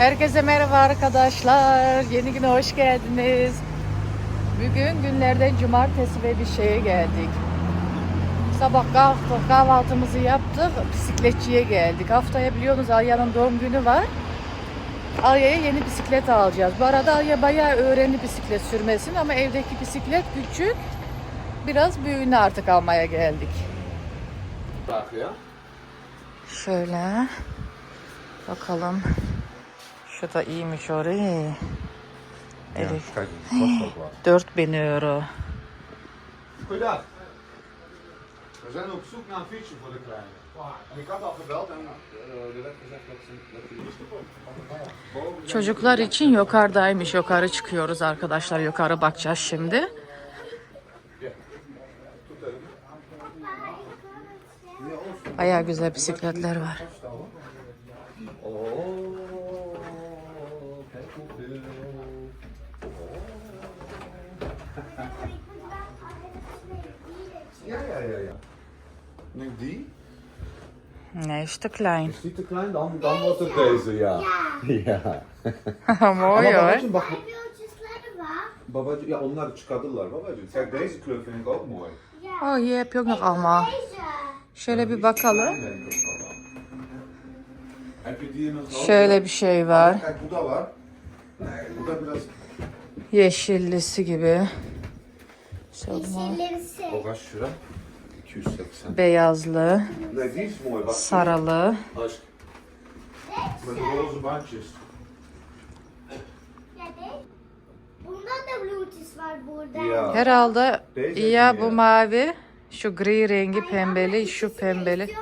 Herkese merhaba arkadaşlar. Yeni güne hoş geldiniz. Bugün günlerden cumartesi ve bir şeye geldik. Sabah kalktık, kahvaltımızı yaptık, bisikletçiye geldik. Haftaya biliyorsunuz Alya'nın doğum günü var. Alya'ya yeni bisiklet alacağız. Bu arada Alya bayağı öğrendi bisiklet sürmesini ama evdeki bisiklet küçük. Biraz büyüğünü artık almaya geldik. Vraag, ja? Şöyle bakalım. Şu da iyiymiş kost ook wat. 4000 euro. Goeiedag. We zijn op zoek naar een fietsje voor de kleine. En ik had al gebeld en er werd gezegd dat ze Çocuklar için yukarıdaymış. Yukarı çıkıyoruz arkadaşlar. Yukarı bakacağız şimdi. Baya güzel bisikletler var. Oh, Ja, ja, ja, ja. Neem die. Ne işte klein. Is die te klein? Dan, dan wordt het deze, ja. Ja. Mooi hoor. bak. Babacığım ya onları çıkardılar babacığım. Kijk deze kleur vind ik ook mooi. Oh hier heb je ook nog allemaal. Deze. Şöyle bir bakalım. Denk ik? Şöyle bir şey var. Kijk, bu da var. Nee, bu da biraz... Yeşillisi gibi. Sorma. Yeşillimsi. O kaç lira? 280. Beyazlı, saralı. Aşk. Bunda da bloedjes var burada. Herhalde ya bu mavi, şu gri rengi pembeli, şu pembeli.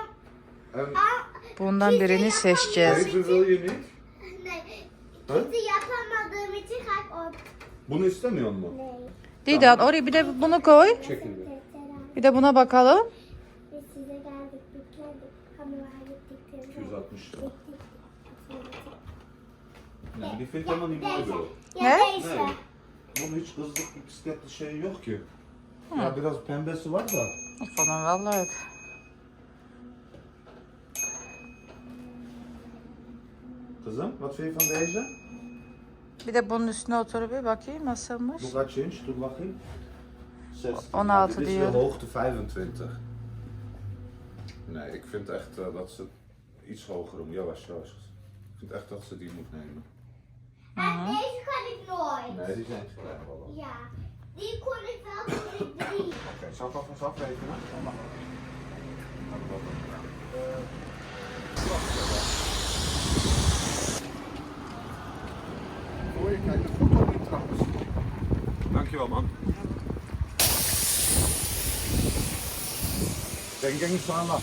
Bundan birini seçeceğiz. Bunu istemiyor mu? Didan oraya bir de bunu koy. Çekildi. Bir de buna bakalım. Biz size geldik, bitledik. Kameraya gittik. 260 lira. Nee, die vind ik helemaal niet mooi Deze. bedoel. Ya Ne? Nee. Bunun hiç kızlık bir bisikletli şey yok ki. Ya biraz pembesi var da. Falan vallahi. Kızım, wat vind je van deze? Bir de bunun üstüne oturup bir bakayım nasılmış. Bu kaç inç? Dur bakayım. 60. 16 Dit is diyor. de hoogte 25. Nee, ik vind echt uh, dat ze iets hoger moet. Yavaş yavaş. Ik vind echt dat ze die moet nemen. En deze kan ik nooit. Nee, die zijn te klein. Oké, Ja. Die kon ik wel toen ik drie. zal ik alvast afrekenen? Dan mag het. Op die trappers. Dankjewel man. Denk ik sana.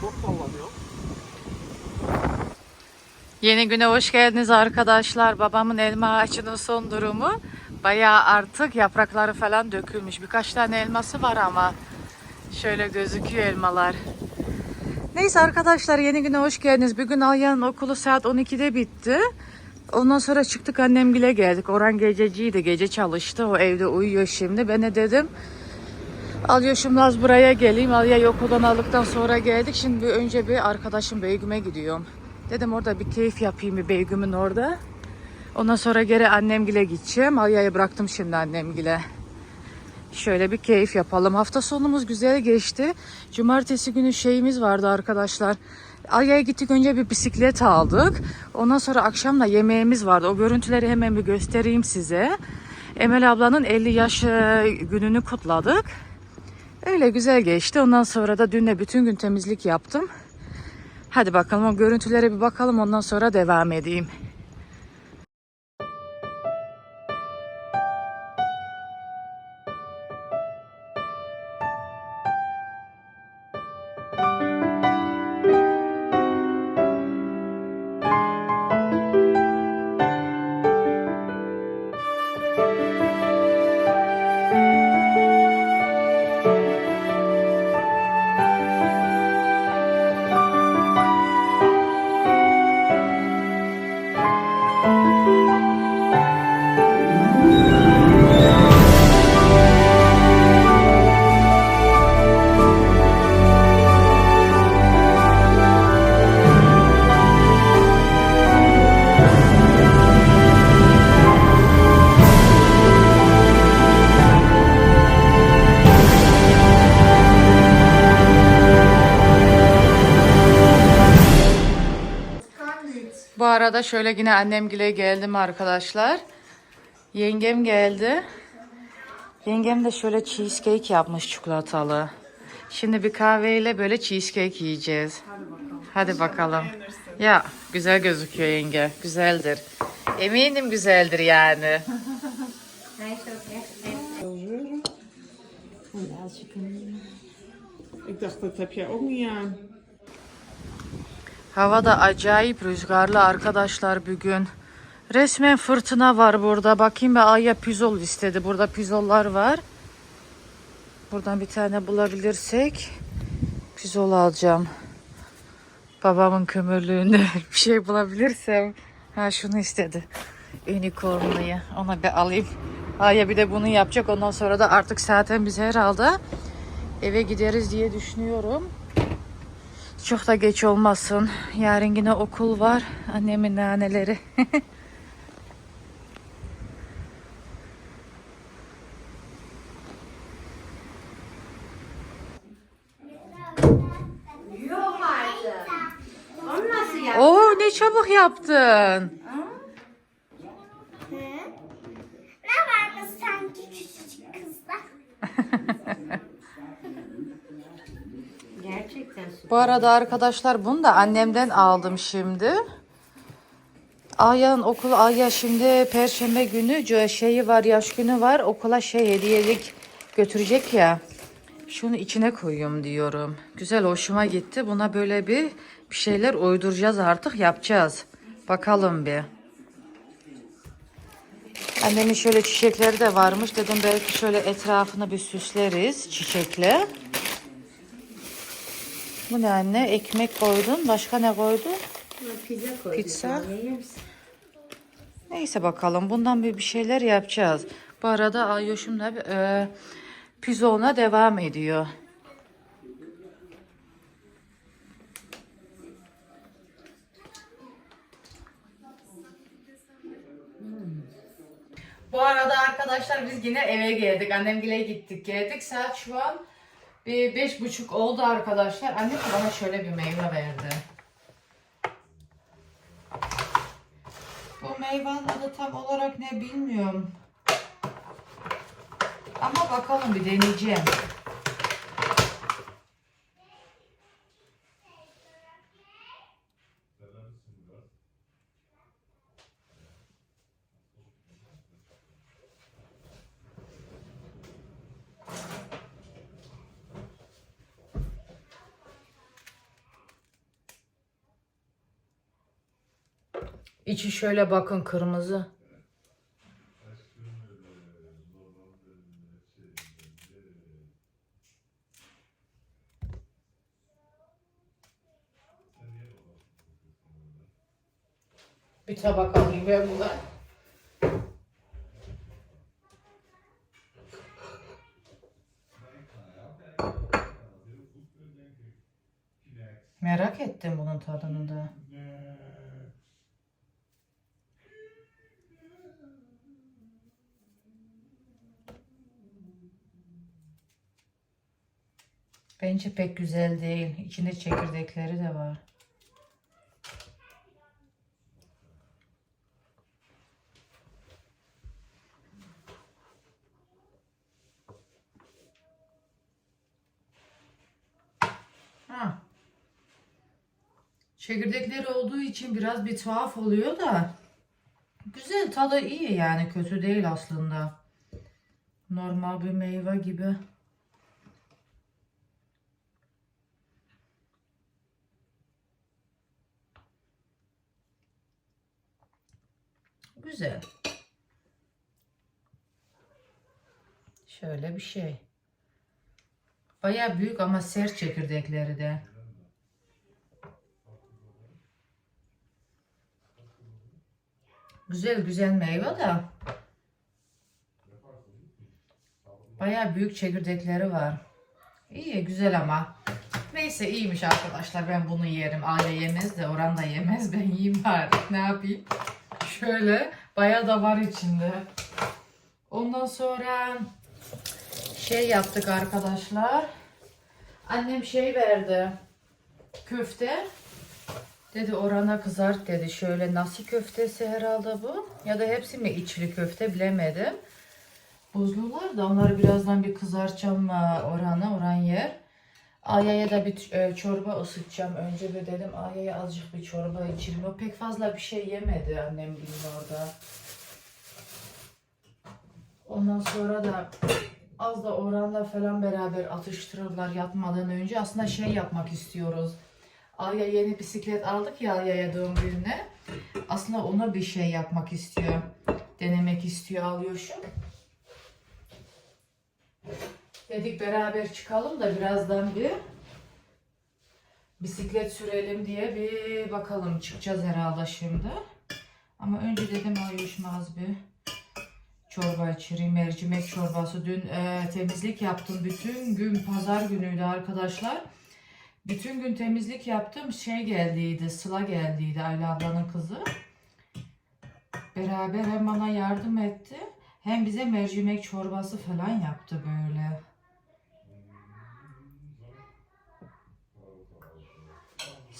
Çok. Yeni güne hoş geldiniz arkadaşlar. Babamın elma ağacının son durumu. Bayağı artık yaprakları falan dökülmüş. Birkaç tane elması var ama şöyle gözüküyor elmalar. Neyse arkadaşlar yeni güne hoş geldiniz. Bugün Alya'nın okulu saat 12'de bitti. Ondan sonra çıktık annemgile geldik. Orhan gececiydi. Gece çalıştı. O evde uyuyor şimdi. Ben de dedim Alyoşum Naz buraya geleyim. Alya'yı okuldan aldıktan sonra geldik. Şimdi bir önce bir arkadaşım Beygüm'e gidiyorum. Dedim orada bir keyif yapayım bir Beygüm'ün orada. Ondan sonra geri annemgile gideceğim. Alya'yı bıraktım şimdi annemgile. Şöyle bir keyif yapalım. Hafta sonumuz güzel geçti. Cumartesi günü şeyimiz vardı arkadaşlar. Alya'ya gittik önce bir bisiklet aldık. Ondan sonra akşam da yemeğimiz vardı. O görüntüleri hemen bir göstereyim size. Emel ablanın 50 yaş e, gününü kutladık. Öyle güzel geçti. Ondan sonra da dün de bütün gün temizlik yaptım. Hadi bakalım o görüntülere bir bakalım ondan sonra devam edeyim. Arada şöyle yine annemgile geldim arkadaşlar. Yengem geldi. Yengem de şöyle cheesecake yapmış çikolatalı. Şimdi bir kahveyle böyle cheesecake yiyeceğiz. Hadi bakalım. Ya güzel gözüküyor yenge. Güzeldir. Eminim güzeldir yani. Ik dacht, dat heb jij ook niet aan. Hava da acayip rüzgarlı arkadaşlar bugün. Resmen fırtına var burada. Bakayım bir Aya pizol istedi. Burada pizollar var. Buradan bir tane bulabilirsek pizol alacağım. Babamın kömürlüğünde bir şey bulabilirsem. Ha şunu istedi. Unicornluyu. Ona bir alayım. Aya bir de bunu yapacak. Ondan sonra da artık zaten biz herhalde eve gideriz diye düşünüyorum. Çok da geç olmasın. Yarın yine okul var. Annemin naneleri. Oo ne çabuk yaptın. Bu arada arkadaşlar bunu da annemden aldım şimdi. Aya'nın okulu Aya şimdi perşembe günü şeyi var yaş günü var okula şey hediyelik götürecek ya. Şunu içine koyuyorum diyorum. Güzel hoşuma gitti. Buna böyle bir bir şeyler uyduracağız artık yapacağız. Bakalım bir. Annemin şöyle çiçekleri de varmış. Dedim belki şöyle etrafını bir süsleriz çiçekle. Bu ne anne? Ekmek koydun. Başka ne koydun? Pizza koyduk. Pizza? Neyse bakalım. Bundan bir, bir şeyler yapacağız. Bu arada Ayoş'um da e, pizzoğuna devam ediyor. Bu arada arkadaşlar biz yine eve geldik. Annemgile gittik geldik. Saat şu an bir beş buçuk oldu arkadaşlar. Annem bana şöyle bir meyve verdi. Bu meyvenin adı tam olarak ne bilmiyorum. Ama bakalım bir deneyeceğim. İçi şöyle bakın kırmızı. Bir tabak alayım ben buna. Merak ettim bunun tadını da. Bence pek güzel değil. İçinde çekirdekleri de var. Ha. Çekirdekleri olduğu için biraz bir tuhaf oluyor da. Güzel tadı iyi yani kötü değil aslında. Normal bir meyve gibi. Güzel. Şöyle bir şey. Baya büyük ama sert çekirdekleri de. Güzel güzel meyve de. Baya büyük çekirdekleri var. İyi güzel ama. Neyse iyiymiş arkadaşlar ben bunu yerim. Aile yemez de Orhan da yemez. Ben yiyeyim bari. Ne yapayım? Şöyle bayağı da var içinde. Ondan sonra şey yaptık arkadaşlar. Annem şey verdi. Köfte. Dedi orana kızart dedi. Şöyle nasi köftesi herhalde bu. Ya da hepsi mi içli köfte bilemedim. Buzlular da onları birazdan bir kızartacağım e, orana, oran yer. Aya'ya da bir e, çorba ısıtacağım. Önce bir dedim Aya'ya azıcık bir çorba içireyim. O pek fazla bir şey yemedi annem gibi orada. Ondan sonra da az da Orhan'la falan beraber atıştırırlar yatmadan önce. Aslında şey yapmak istiyoruz. Aya yeni bisiklet aldık ya Aya'ya doğum gününe. Aslında ona bir şey yapmak istiyor. Denemek istiyor alıyorsun. Dedik beraber çıkalım da birazdan bir bisiklet sürelim diye bir bakalım. Çıkacağız herhalde şimdi. Ama önce dedim Ayuş'um az bir çorba içireyim. Mercimek çorbası. Dün e, temizlik yaptım. Bütün gün pazar günüydü arkadaşlar. Bütün gün temizlik yaptım. Şey geldiydi. Sıla geldiydi. Ayla ablanın kızı. Beraber hem bana yardım etti. Hem bize mercimek çorbası falan yaptı böyle.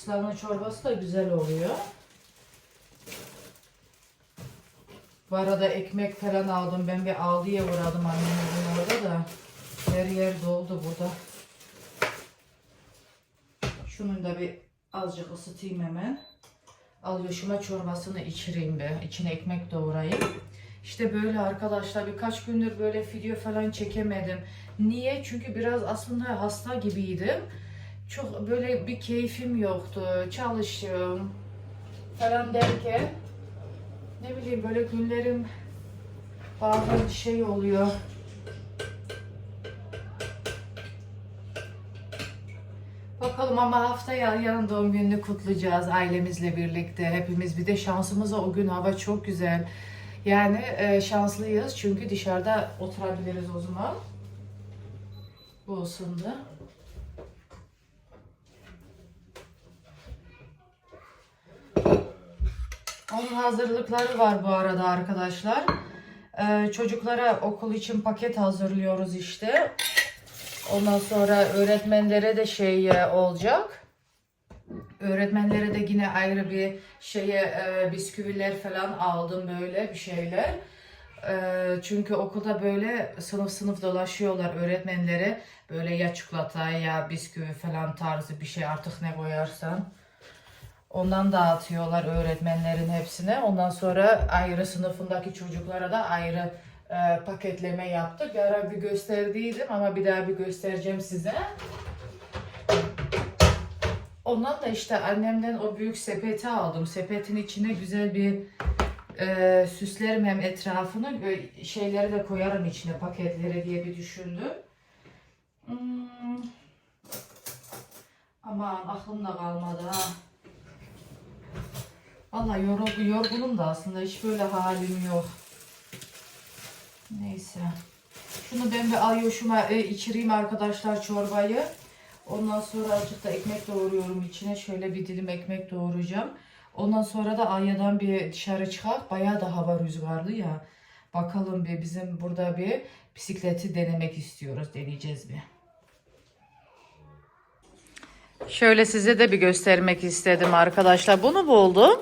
Sıla'nın çorbası da güzel oluyor. Bu arada ekmek falan aldım. Ben bir aldıya uğradım annemin orada da. Her yer doldu burada. Şunun da bir azıcık ısıtayım hemen. Alyoşuma çorbasını içireyim be. İçine ekmek doğrayayım. İşte böyle arkadaşlar birkaç gündür böyle video falan çekemedim. Niye? Çünkü biraz aslında hasta gibiydim. Çok böyle bir keyfim yoktu. Çalışıyorum falan derken ne bileyim böyle günlerim bazen şey oluyor. Bakalım ama haftaya yarın doğum gününü kutlayacağız ailemizle birlikte. Hepimiz bir de şansımıza o gün hava çok güzel. Yani e, şanslıyız çünkü dışarıda oturabiliriz o zaman. Bu olsun da. Onun hazırlıkları var bu arada arkadaşlar. Ee, çocuklara okul için paket hazırlıyoruz işte. Ondan sonra öğretmenlere de şey e, olacak. Öğretmenlere de yine ayrı bir şeye e, bisküviler falan aldım böyle bir şeyler. E, çünkü okulda böyle sınıf sınıf dolaşıyorlar öğretmenlere. Böyle ya çikolata ya bisküvi falan tarzı bir şey artık ne koyarsan. Ondan dağıtıyorlar öğretmenlerin hepsine. Ondan sonra ayrı sınıfındaki çocuklara da ayrı e, paketleme yaptık. Bir ara bir gösterdiydim ama bir daha bir göstereceğim size. Ondan da işte annemden o büyük sepeti aldım. Sepetin içine güzel bir e, süslerim hem etrafını böyle şeyleri de koyarım içine paketleri diye bir düşündüm. Hmm. Aman aklımda kalmadı ha. Valla yorgun, yorgunum da aslında hiç böyle halim yok. Neyse. Şunu ben bir alyoşuma e, içireyim arkadaşlar çorbayı. Ondan sonra azıcık da ekmek doğruyorum içine. Şöyle bir dilim ekmek doğrayacağım. Ondan sonra da Aya'dan bir dışarı çıkak. Bayağı da hava rüzgarlı ya. Bakalım bir bizim burada bir bisikleti denemek istiyoruz. Deneyeceğiz bir. Şöyle size de bir göstermek istedim arkadaşlar. Bunu buldum.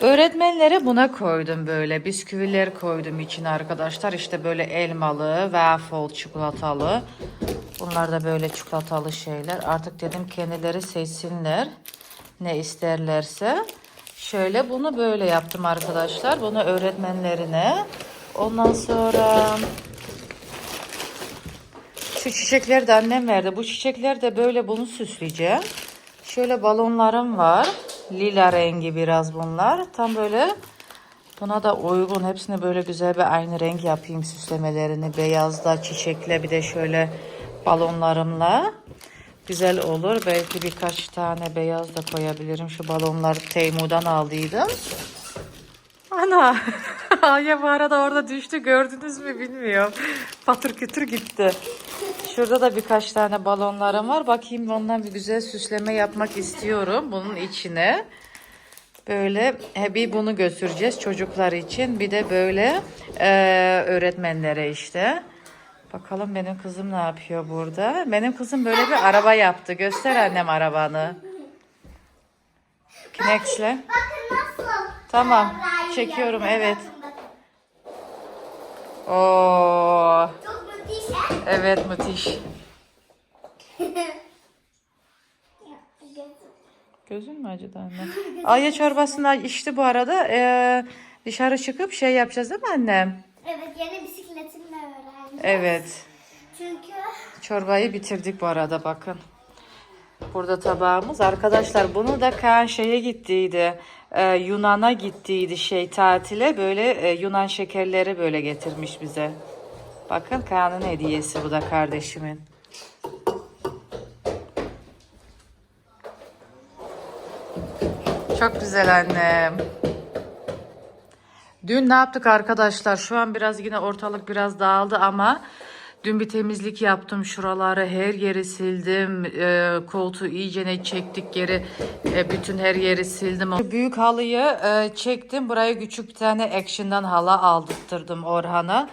Öğretmenlere buna koydum böyle. Bisküviler koydum içine arkadaşlar. İşte böyle elmalı, waffle, çikolatalı. Bunlar da böyle çikolatalı şeyler. Artık dedim kendileri seçsinler. Ne isterlerse. Şöyle bunu böyle yaptım arkadaşlar. Bunu öğretmenlerine. Ondan sonra şu çiçekleri de annem verdi. Bu çiçekler de böyle bunu süsleyeceğim. Şöyle balonlarım var. Lila rengi biraz bunlar. Tam böyle buna da uygun. Hepsini böyle güzel bir aynı renk yapayım süslemelerini. Beyazda çiçekle bir de şöyle balonlarımla. Güzel olur. Belki birkaç tane beyaz da koyabilirim. Şu balonları Teymu'dan aldıydım. Ana. Aya bu arada orada düştü. Gördünüz mü bilmiyorum. Patır kütür gitti. Şurada da birkaç tane balonlarım var. Bakayım ondan bir güzel süsleme yapmak istiyorum bunun içine. Böyle e, bir bunu götüreceğiz çocuklar için. Bir de böyle e, öğretmenlere işte. Bakalım benim kızım ne yapıyor burada. Benim kızım böyle bir araba yaptı. Göster annem arabanı. Kinex'le. Tamam, çekiyorum, evet. Oo, müthiş. evet müthiş. Gözün mü acıdı anne? Ayya çorbasını içti bu arada. Ee, dışarı çıkıp şey yapacağız değil mi annem? evet yeni bisikletimle öğrendim. Evet. Çünkü Çorbayı bitirdik bu arada bakın. Burada tabağımız. Arkadaşlar bunu da Kaan şeye gittiydi. Ee, Yunan'a gittiydi şey tatile. Böyle e, Yunan şekerleri böyle getirmiş bize. Bakın Kaan'ın hediyesi bu da kardeşimin. Çok güzel annem. Dün ne yaptık arkadaşlar? Şu an biraz yine ortalık biraz dağıldı ama dün bir temizlik yaptım. Şuraları her yeri sildim. Ee, koltuğu iyicene çektik geri. Ee, bütün her yeri sildim. Büyük halıyı e, çektim. Buraya küçük bir tane Action'dan halı aldırttırdım Orhan'a.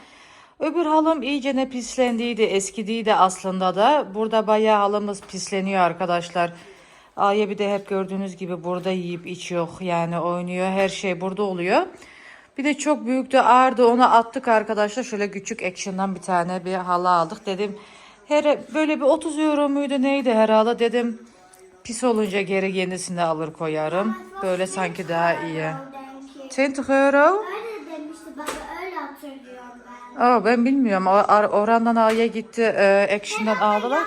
Öbür halım iyicene pislendiydi, eskidiydi aslında da. Burada bayağı halımız pisleniyor arkadaşlar. Aya bir de hep gördüğünüz gibi burada yiyip içiyor yani oynuyor. Her şey burada oluyor. Bir de çok büyüktü ağırdı onu attık arkadaşlar. Şöyle küçük action'dan bir tane bir halı aldık. Dedim her böyle bir 30 euro muydu neydi herhalde dedim. Pis olunca geri yenisini alır koyarım. Böyle sanki daha iyi. Denk. 20 euro? Öyle demişti baba. Aa, ben bilmiyorum. O- Ar- Orhan'dan A'ya gitti. E, action'dan anne.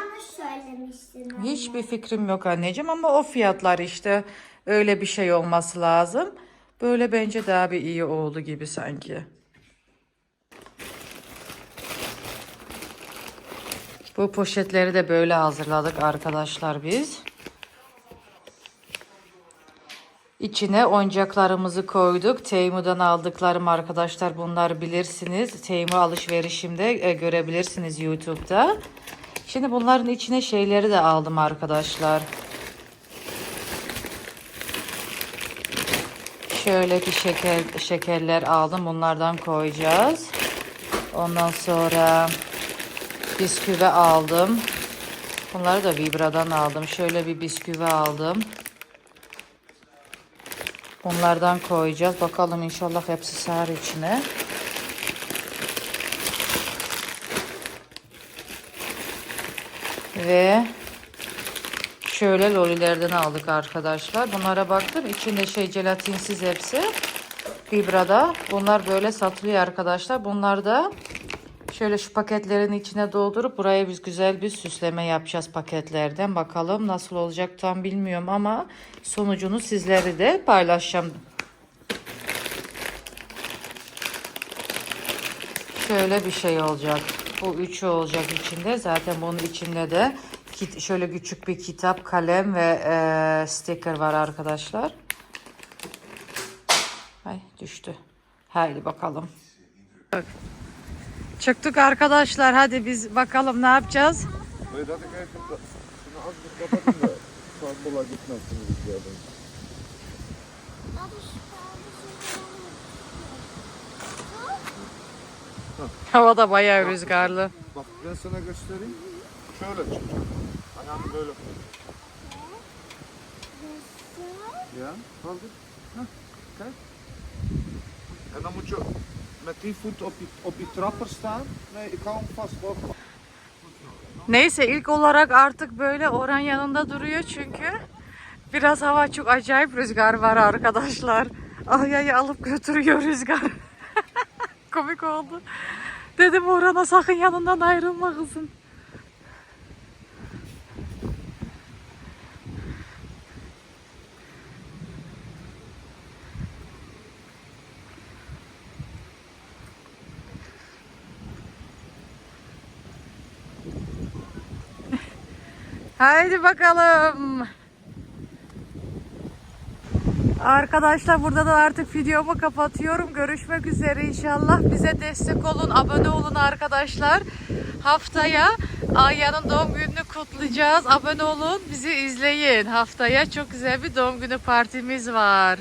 Hiçbir fikrim yok anneciğim ama o fiyatlar işte öyle bir şey olması lazım. Böyle bence daha bir iyi oldu gibi sanki. Bu poşetleri de böyle hazırladık arkadaşlar biz. İçine oyuncaklarımızı koyduk. Teymu'dan aldıklarım arkadaşlar bunlar bilirsiniz. Teymu alışverişimde e, görebilirsiniz YouTube'da. Şimdi bunların içine şeyleri de aldım arkadaşlar. Şöyle bir şeker şekerler aldım. Bunlardan koyacağız. Ondan sonra bisküvi aldım. Bunları da Vibra'dan aldım. Şöyle bir bisküvi aldım. Bunlardan koyacağız. Bakalım inşallah hepsi sığar içine. Ve şöyle lolilerden aldık arkadaşlar. Bunlara baktım. İçinde şey jelatinsiz hepsi. Vibra'da. Bunlar böyle satılıyor arkadaşlar. Bunlar da şöyle şu paketlerin içine doldurup buraya biz güzel bir süsleme yapacağız paketlerden. Bakalım nasıl olacak tam bilmiyorum ama sonucunu sizlere de paylaşacağım. Şöyle bir şey olacak. Bu üçü olacak içinde. Zaten bunun içinde de şöyle küçük bir kitap, kalem ve e, sticker var arkadaşlar. Ay düştü. Haydi bakalım. Çıktık arkadaşlar. Hadi biz bakalım ne yapacağız. İk even da- şunu azıcık kapatayım da sağa sola gitmesin rüzgardan. Hava da bayağı rüzgarlı. Bak ben sana göstereyim. Şöyle çıkacak. Ayağını böyle koy. Ja, kaldır. Hah, kijk. En dan moet je met die voet op die, op die trapper staan. Nee, ik hou hem vast. hoor. Neyse ilk olarak artık böyle Orhan yanında duruyor çünkü biraz hava çok acayip rüzgar var arkadaşlar. Ahya'yı alıp götürüyor rüzgar. Komik oldu. Dedim Orhan'a sakın yanından ayrılma kızım. Haydi bakalım. Arkadaşlar burada da artık videomu kapatıyorum. Görüşmek üzere inşallah. Bize destek olun, abone olun arkadaşlar. Haftaya Arya'nın doğum gününü kutlayacağız. Abone olun, bizi izleyin. Haftaya çok güzel bir doğum günü partimiz var.